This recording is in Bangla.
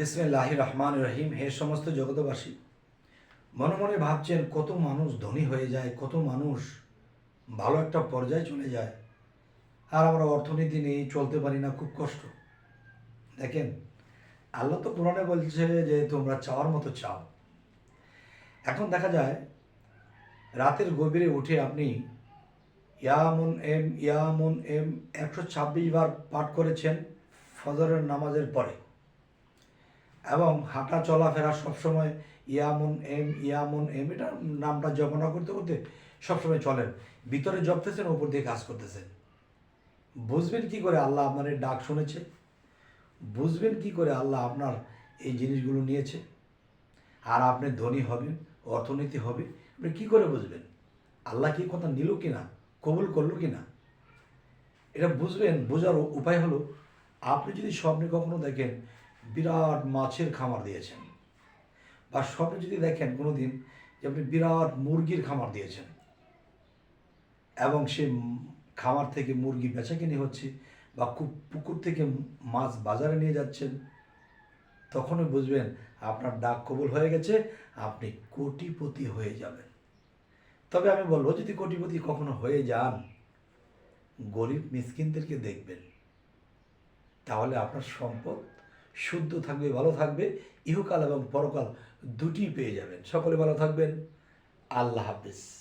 বিসমিল্লাহ রহমান রহিম, হে সমস্ত জগতবাসী মনে মনে ভাবছেন, কত মানুষ ধনী হয়ে যায়, কত মানুষ ভালো একটা পর্যায়ে চলে যায়। আর আমরা অর্থনীতি নেই চলতে পারি না, খুব কষ্ট। দেখেন, আল্লাহ তো কোরআনে বলছে যে, তোমরা চাওয়ার মতো চাও। এখন দেখা যায়, রাতের গভীরে উঠে আপনি ইয়ামুন এম ইয়ামুন এম একশো ছাব্বিশ বার পাঠ করেছেন ফজরের নামাজের পরে। এবং হাঁটা চলাফেরা সবসময় ইয়ামুন এম ইয়ামুন এম এটা নামটা জপনা করতে করতে সবসময় চলেন। ভিতরে জপতেছেন ওপর দিয়ে কাজ করতেছেন। বুঝবেন কি করে আল্লাহ আপনার ডাক শুনেছে? বুঝবেন কি করে আল্লাহ আপনার এই জিনিসগুলো নিয়েছে? আর আপনি ধনী হবেন, অর্থনীতি হবে, আপনি কী করে বুঝবেন? আল্লাহ কি কথা নিল কি না? কবুল করল কি না? এটা বুঝবেন, বোঝার উপায় হলো, আপনি যদি স্বপ্নে কখনো দেখেন বিরাট মাছের খামার দিয়েছেন। বা স্বপ্নে যদি দেখেন কোনো দিন যে আপনি বিরাট মুরগির খামার দিয়েছেন। এবং সে খামার থেকে মুরগি বেচা কিনে হচ্ছে বা খুব পুকুর থেকে মাছ বাজারে নিয়ে যাচ্ছেন তখনই বুঝবেন আপনার ডাক কবুল হয়ে গেছে, আপনি কোটিপতি হয়ে যাবেন। তবে আমি বলব, যদি কোটিপতি কখনো হয়ে যান, গরিব মিসকিনদেরকে দেখবেন। তাহলে আপনার সম্পদ শুদ্ধ থাকবে, ভালো থাকবে, ইহকাল এবং পরকাল দুটি পেয়ে যাবেন। সকলে ভালো থাকবেন। আল্লাহ হাফিজ।